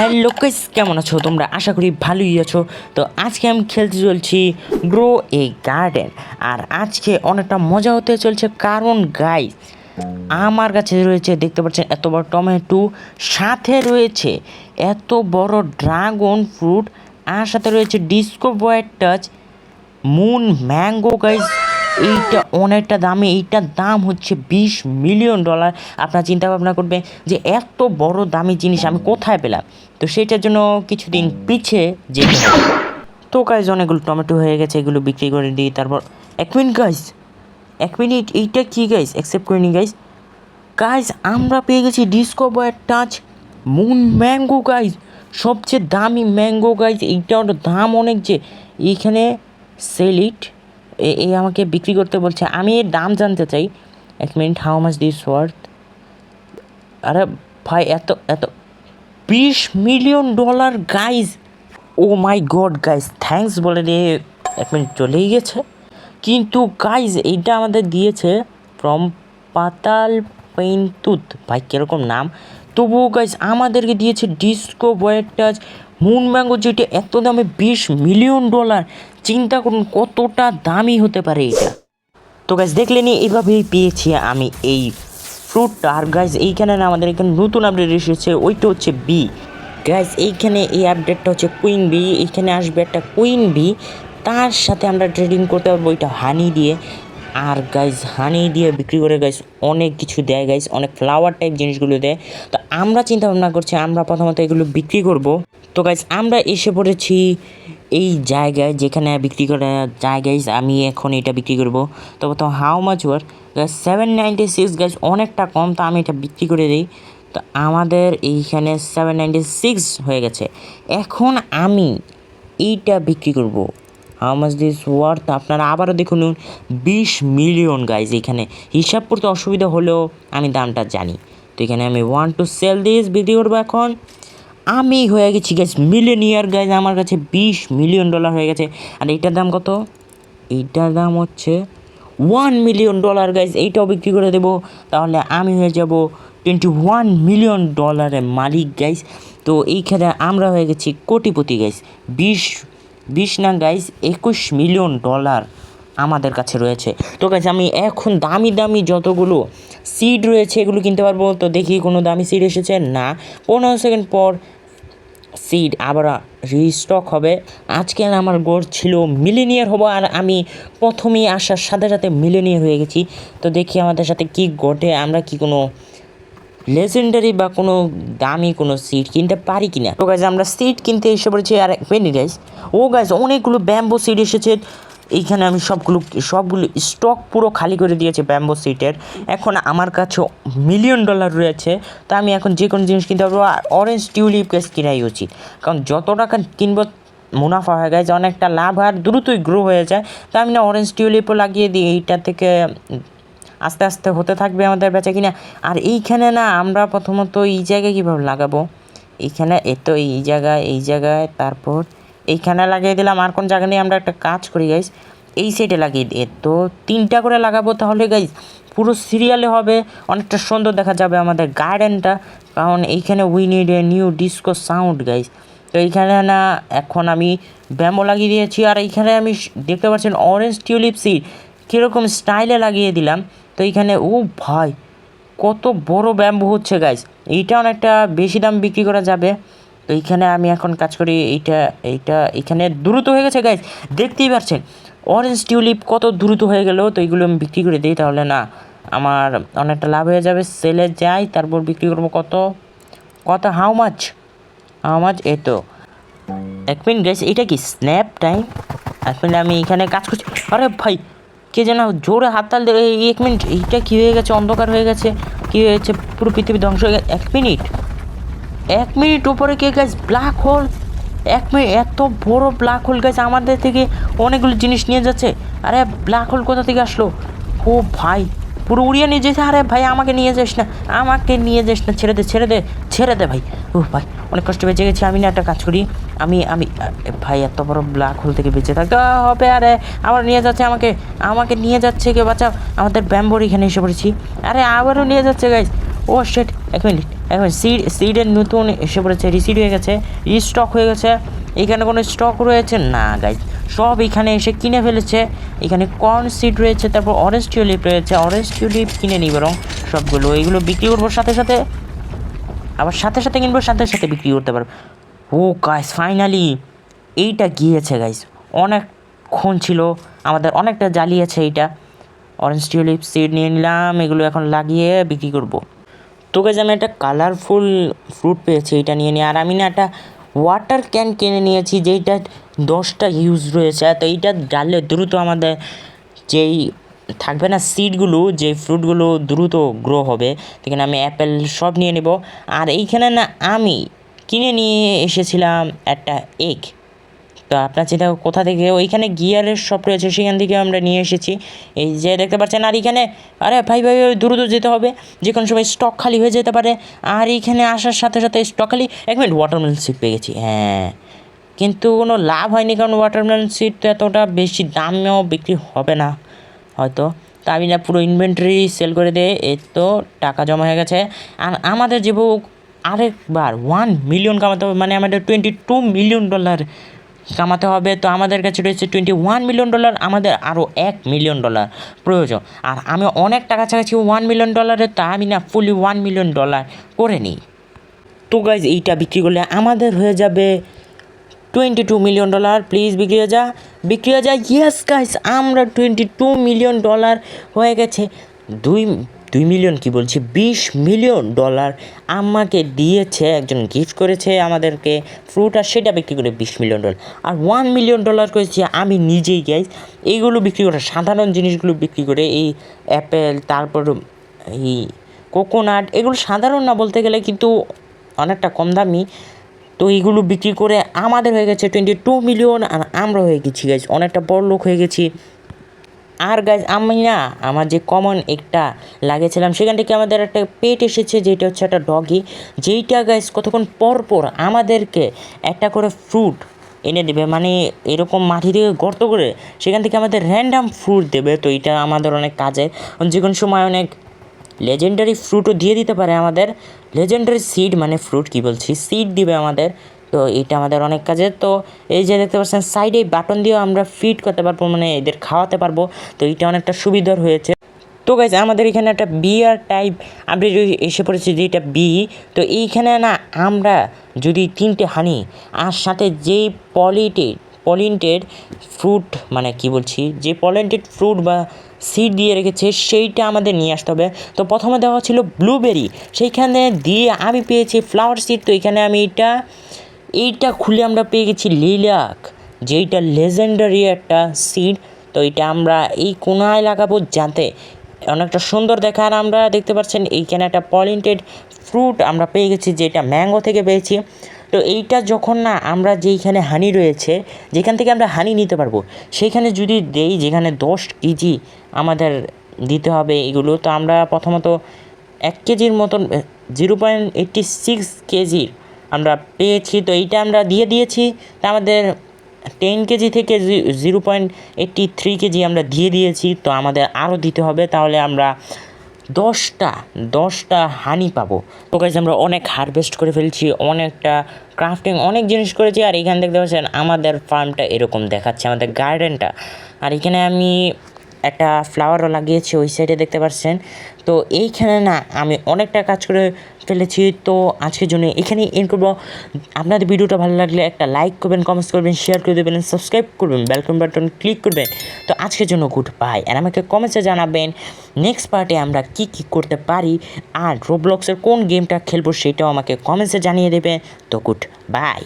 Hello guys কেমন আছো? তোমরা আশা করি ভালোই আছো। তো আজকে আমি খেলতে চলছি গ্রো এ গার্ডেন আর আজকে অনেকটা মজা হতে চলছে, কারণ গাইস আমার কাছে রয়েছে, দেখতে পাচ্ছেন, এত বড় টমেটো, সাথে রয়েছে এত বড় ড্রাগন ফ্রুট আর সাথে রয়েছে ডিসকো বয়ের টাচ মুন ম্যাঙ্গো গাইস এইটা অনেকটা দামি, এইটার দাম হচ্ছে বিশ মিলিয়ন ডলার আপনারা চিন্তা ভাবনা করবেন যে এত বড় দামি জিনিস আমি কোথায় পেলাম? তো সেটার জন্য কিছুদিন পিছে যেতে হবে। তো গাইজ অনেকগুলো টমেটো হয়ে গেছে, এগুলো বিক্রি করে দিই, তারপর এক মিনিট গাইজ এক মিনিট এইটা কী গাইজ অ্যাকসেপ্ট করে নি গাইজ গাইজ আমরা পেয়ে গেছি discover touch moon mango guys সবচেয়ে দামি ম্যাঙ্গো গাইজ এইটার দাম অনেক যে, এইখানে সেলিট এ আমাকে বিক্রি করতে বলছে, আমি এর দাম জানতে চাই, এক minute how much this worth আরে ভাই, এত এত বিশ million dollar guys oh my god guys thanks বলে দিয়ে এক মিনিট চলেই গেছে। কিন্তু গাইজ এইটা আমাদের দিয়েছে ফ্রম পাতাল পেন্তুত ভাই, কীরকম নাম? তবুও গাইজ আমাদেরকে দিয়েছে ডিসকো বয়ের টাচ মুন ম্যাঙ্গো যেটা এত দামে বিশ মিলিয়ন ডলার। চিন্তা করুন কতটা দামি হতে পারে এটা। তো গাছ দেখলেনি এইভাবেই পেয়েছি আমি এই ফ্রুটটা আর গাইজ এইখানে না আমাদের এখানে নতুন আপডেট এসেছে, ওইটা হচ্ছে বি গাইজ এইখানে এই আপডেটটা হচ্ছে কুইন বি এইখানে আসবে একটা কুইন বি তার সাথে আমরা ট্রেডিং করতে পারব ওইটা হানি দিয়ে। আর গাইজ হানি দিয়ে বিক্রি করে গাইজ অনেক কিছু দেয় গাইজ অনেক ফ্লাওয়ার টাইপ জিনিসগুলো দেয়। তো আমরা চিন্তা ভাবনা করছি, আমরা প্রথমত এগুলো বিক্রি করব। তো গাইজ আমরা এসে পড়েছি এই জায়গায় যেখানে বিক্রি করা যায় গাইজ আমি এখন এটা বিক্রি করব। তো প্রথম how much worth guys seven ninety six guys অনেকটা কম, তো আমি এটা বিক্রি করে দিই। তো আমাদের এইখানে সেভেন নাইনটি সিক্স হয়ে গেছে। এখন আমি এইটা বিক্রি করব। হাউ মাচ দিস ওয়ার্থ আপনারা আবারও দেখুন, বিশ মিলিয়ন গাইজ এখানে। হিসাব করতে অসুবিধা হলেও আমি দামটা জানি। তো এখানে আমি ওয়ান টু সেল দিস বিক্রি করব এখন। আমি হয়ে গেছি গাইজ মিলিয়নিয়ার গাইজ আমার কাছে বিশ মিলিয়ন ডলার হয়ে গেছে। আর এইটার দাম কত? এইটার দাম হচ্ছে ওয়ান মিলিয়ন ডলার গাইজ এইটাও বিক্রি করে দেবো। তাহলে আমি হয়ে যাব টোয়েন্টি ওয়ান মিলিয়ন ডলারের মালিক গাইজ তো এইখানে আমরা হয়ে গেছি কোটিপতি গাইজ বিশ বিশ না গাইজ একুশ মিলিয়ন ডলার আমাদের কাছে রয়েছে। তো গাইজ আমি এখন দামি দামি যতগুলো সিড রয়েছে, এগুলো কিনতে পারব। তো দেখি কোনো দামি সিড এসেছে? না। পনেরো সেকেন্ড পর সিড আবার রিস্টক হবে। আজকে আমার গোল ছিল মিলিনিয়ার হব আর আমি প্রথমেই আসার সাথে সাথে মিলিনিয়ার হয়ে গেছি। তো দেখি আমাদের সাথে কি ঘটে, আমরা কি কোনো লেজেন্ডারি বা কোনো দামি কোনো সিট কিনতে পারি কিনা। তো গাছ আমরা সিট কিনতে এসে পড়েছি। আর পেনি গাইজ ও গাছ অনেকগুলো ব্যাম্বো সিট এসেছে। এইখানে আমি সবগুলো সবগুলো স্টক পুরো খালি করে দিয়েছে ব্যাম্বো সিটের এখন আমার কাছে মিলিয়ন ডলার রয়েছে, তা আমি এখন যে কোনো জিনিস কিনতে পারব, আর অরেঞ্জ টিউলিপ গাছ কেনাই উচিত। কারণ যত টাকা কিনবো, মুনাফা হয়ে গেছে অনেকটা লাভ আর দ্রুতই গ্রো হয়ে যায়। তা আমি না অরেঞ্জ টিউলিপও লাগিয়ে দিই, এইটা থেকে আস্তে আস্তে হতে থাকবে আমাদের বেচা কিনা। আর এইখানে না আমরা প্রথমত এই জায়গায় কীভাবে লাগাবো? এইখানে এ তো এই জায়গায় এই জায়গায়, তারপর এইখানে লাগিয়ে দিলাম, আর কোন জায়গা নিয়ে আমরা একটা কাজ করি গাইস এই সাইডে লাগিয়ে দিই তো তিনটা করে লাগাবো তাহলে গাইস পুরো সিরিয়ালে হবে, অনেকটা সুন্দর দেখা যাবে আমাদের গার্ডেনটা কারণ এইখানে we need a new disco sound guys তো এইখানে না, এখন আমি ব্যামো লাগিয়ে দিয়েছি, আর এইখানে আমি দেখতে পাচ্ছেন অরেঞ্জ টিউলিপ সিড কীরকম স্টাইলে লাগিয়ে দিলাম। তো এইখানে, ও ভাই, কত বড় ব্যাম্বু হচ্ছে গাইস এইটা অনেকটা বেশি দাম বিক্রি করা যাবে। এইখানে আমি এখন কাজ করি, এইটা এইটা এখানে দ্রুত হয়ে গেছে গাইজ দেখতেই পারছেন অরেঞ্জ টিউলিপ কত দ্রুত হয়ে গেল, তো এইগুলো আমি বিক্রি করে দিই তাহলে না, আমার অনেকটা লাভ হয়ে যাবে। সেলে যাই, তারপর বিক্রি করব কত? কত? হাউ মাছ হাউ মাছ এ তো। এক মিনিট গাইস এটা কি স্ন্যাপ টাইম এক মিনিট, আমি এখানে কাজ করছি। আরে ভাই, কে যেন জোরে হাততাল এই এক মিনিট, এইটা কী হয়ে গেছে? অন্ধকার হয়ে গেছে। কী হয়েছে? পুরো পৃথিবী ধ্বংস হয়ে গেছে। এক মিনিট। এক মিনিট উপরে কে গাছ ব্ল্যাক হোল এক মিনিট এত বড় ব্ল্যাক হোল গাছ আমাদের থেকে অনেকগুলো জিনিস নিয়ে যাচ্ছে। আরে ব্ল্যাক হোল কোথা থেকে আসলো? ও ভাই, পুরো উড়িয়ে নিয়ে যেতে, আরে ভাই আমাকে নিয়ে যাস না, আমাকে নিয়ে যাস না, ছেড়ে দে ছেড়ে দে ছেড়ে দে ভাই। ও ভাই, অনেক কষ্ট বেঁচে গেছি, আমি না একটা কাজ করি, আমি আমি ভাই এত বড় ব্ল্যাক হোল থেকে বেঁচে থাকতে হবে, আরে আবার নিয়ে যাচ্ছে আমাকে আমাকে নিয়ে যাচ্ছে, কেউ বাঁচাও, আমাদের ব্যাম্বোর এখানে এসে পড়েছি। আরে আবারও নিয়ে যাচ্ছে গাইজ ও শেট এক মিনিট। এখন সিড সিডের নতুন এসে পড়েছে রিসিড হয়ে গেছে রিস্টক হয়ে গেছে। এখানে কোনো স্টক রয়েছে? না গাইজ সব এখানে এসে কিনে ফেলেছে। এখানে কর্ন সিড রয়েছে, তারপর অরেঞ্জ টিউলিপ রয়েছে। অরেঞ্জ টিউলিপ কিনে নিই বরং সবগুলো এগুলো বিক্রি করব সাথে সাথে। আবার সাথে সাথে কিনবো, সাথে সাথে বিক্রি করতে পারব। ও গাইস ফাইনালি এইটা গিয়েছে গাইস অনেকক্ষণ ছিল। আমাদের অনেকটা জ্বালিয়েছে এইটা। অরেঞ্জ টিউলিপ সিড নিয়ে নিলাম, এগুলো এখন লাগিয়ে বিক্রি করব। তো গাইজ আমি একটা কালারফুল ফ্রুট পেয়েছি, এটা নিয়ে নিই আর আমি না একটা ওয়াটার ক্যান কিনে নিয়েছি, যেইটা দশটা ইউজ রয়েছে। তো এইটা ডাললে দ্রুত আমাদের যেই থাকবে না সিডগুলো যে ফ্রুটগুলো দ্রুত গ্রো হবে, সেখানে আমি অ্যাপেল সব নিয়ে নেব। আর এইখানে না আমি কিনে নিয়ে এসেছিলাম একটা এগ তো আপনার যেটা কোথা থেকে ওইখানে গিয়ারের শপ রয়েছে, সেখান থেকে আমরা নিয়ে এসেছি। এই যে দেখতে পাচ্ছেন, আর এখানে, আরে ভাই ভাই দ্রুত যেতে হবে। যে কোনো সময় স্টক খালি হয়ে যেতে পারে। আর এইখানে আসার সাথে সাথে স্টক খালি, এক মিনিট ওয়াটারমেলন সিট পেয়ে গেছি হ্যাঁ। কিন্তু কোনো লাভ হয়নি, কারণ ওয়াটারমেলন সিট তো এতটা বেশি দামেও বিক্রি হবে না, হয়তো। তা আমি না, পুরো ইনভেন্টরি সেল করে দিয়ে এই তো টাকা জমা হয়ে গেছে। আর আমাদের যে আরেকবার ওয়ান মিলিয়ন কামাতে হবে মানে আমাদের টোয়েন্টি টু মিলিয়ন ডলার কামাতে হবে। তো আমাদের কাছে রয়েছে টোয়েন্টি ওয়ান মিলিয়ন ডলার আমাদের আরও এক মিলিয়ন ডলার প্রয়োজন। আর আমি অনেক টাকা চাইছি ওয়ান মিলিয়ন ডলারের তা আমি না ফুলি ওয়ান মিলিয়ন ডলার করে নিই। তো গাইজ এইটা বিক্রি করলে আমাদের হয়ে যাবে twenty two million dollar please বিক্রি হয়ে যা। বিক্রি হয়ে যা। ইয়েস গাইজ আমরা টোয়েন্টি টু মিলিয়ন ডলার হয়ে গেছে। দুই দুই মিলিয়ন কি বলছি? বিশ মিলিয়ন ডলার আমাকে দিয়েছে, একজন গিফট করেছে আমাদেরকে ফ্রুট আর সেটা বিক্রি করে বিশ মিলিয়ন ডলার। আর ওয়ান মিলিয়ন ডলার করেছি আমি নিজেই গাইজ এইগুলো বিক্রি করে, সাধারণ জিনিসগুলো বিক্রি করে, এই অ্যাপেল তারপর এই কোকোনাট এগুলো সাধারণ না বলতে গেলে কিন্তু অনেকটা কম দামি। তো এইগুলো বিক্রি করে আমাদের হয়ে গেছে টোয়েন্টি টু মিলিয়ন আর আমরা হয়ে গেছি গাইজ অনেকটা বড় লোক হয়ে গেছি। আর গাইজ আমি না, আমার যে কমন একটা লাগিয়েছিলাম সেখান থেকে আমাদের একটা পেট এসেছে, যেটা হচ্ছে একটা ডগি যেইটা গাইজ কতক্ষণ পর পর আমাদেরকে একটা করে ফ্রুট এনে দেবে মানে এরকম মাটি থেকে গর্ত করে সেখান থেকে আমাদের র্যান্ডাম ফ্রুট দেবে। তো এটা আমাদের অনেক কাজে। যে কোনো সময় অনেক লেজেন্ডারি ফ্রুটও দিয়ে দিতে পারে আমাদের। লেজেন্ডারি সিড মানে ফ্রুট কি বলছি? সিড দিবে আমাদের। তো এটা আমাদের অনেক কাজের তো এই যে দেখতে পাচ্ছেন সাইডে বাটন দিয়েও আমরা ফিট করতে পারব মানে এদের খাওয়াতে পারব। তো এটা অনেকটা সুবিধার হয়েছে। তো গাইজ আমাদের এখানে একটা বিয়ার টাইপ আপডেট এসে পড়েছে যে এটা বি তো এইখানে না আমরা যদি তিনটে হানি আর সাথে যেই পলিটেড পলিন্টেড ফ্রুট মানে কি বলছি, যে পলিন্টেড ফ্রুট বা সিড দিয়ে রেখেছে, সেইটা আমাদের নিয়ে আসতে হবে। তো প্রথমে দেওয়া ছিল ব্লুবেরি সেইখানে দিয়ে আমি পেয়েছি ফ্লাওয়ার সিড তো এখানে আমি এটা এইটা খুলে আমরা পেয়ে গেছি লিলাক, যেইটা লেজেন্ডারি একটা সিড তো এটা আমরা এই কোনায় লাগাবো যাতে অনেকটা সুন্দর দেখার আমরা দেখতে পাচ্ছেন, এইখানে একটা পলিন্টেড ফ্রুট আমরা পেয়ে গেছি, যেটা ম্যাঙ্গো থেকে পেয়েছি। তো এইটা যখন না আমরা যেইখানে হানি রয়েছে, যেখান থেকে আমরা হানি নিতে পারব সেইখানে যদি দেই, যেখানে দশ কেজি আমাদের দিতে হবে এগুলো, তো আমরা প্রথমত এক কেজির মতন জিরো পয়েন্ট এইট্টি সিক্স কেজির আমরা পেয়েছি, তো এইটা আমরা দিয়ে দিয়েছি। তা আমাদের টেন কেজি থেকে zero point eighty three kg আমরা দিয়ে দিয়েছি, তো আমাদের আরও দিতে হবে। তাহলে আমরা দশটা দশটা হানি পাবো। তো গাইজ আমরা অনেক হারভেস্ট করে ফেলছি, অনেকটা ক্রাফটিং অনেক জিনিস করেছি, আর এখানে দেখতে পাচ্ছেন আমাদের ফার্মটা এরকম দেখাচ্ছে, আমাদের গার্ডেনটা আর এখানে আমি একটা ফ্লাওয়ারও লাগিয়েছি ওই সাইডে দেখতে পাচ্ছেন। তো এইখানে না আমি অনেকটা কাজ করে ফেলেছি। তো আজকের জন্য এখানেই এন করব। আপনাদের ভিডিওটা ভালো লাগলে একটা লাইক করবেন কমেন্টস করবেন শেয়ার করে দেবেন সাবস্ক্রাইব করবেন বেলকন বাটন ক্লিক করবেন। তো আজকের জন্য গুড বাই আর আমাকে কমেন্টসে জানাবেন নেক্সট পার্টে আমরা কি কি করতে পারি আর রোবলক্সের কোন গেমটা খেলব সেটাও আমাকে কমেন্টসে জানিয়ে দেবে তো গুড বাই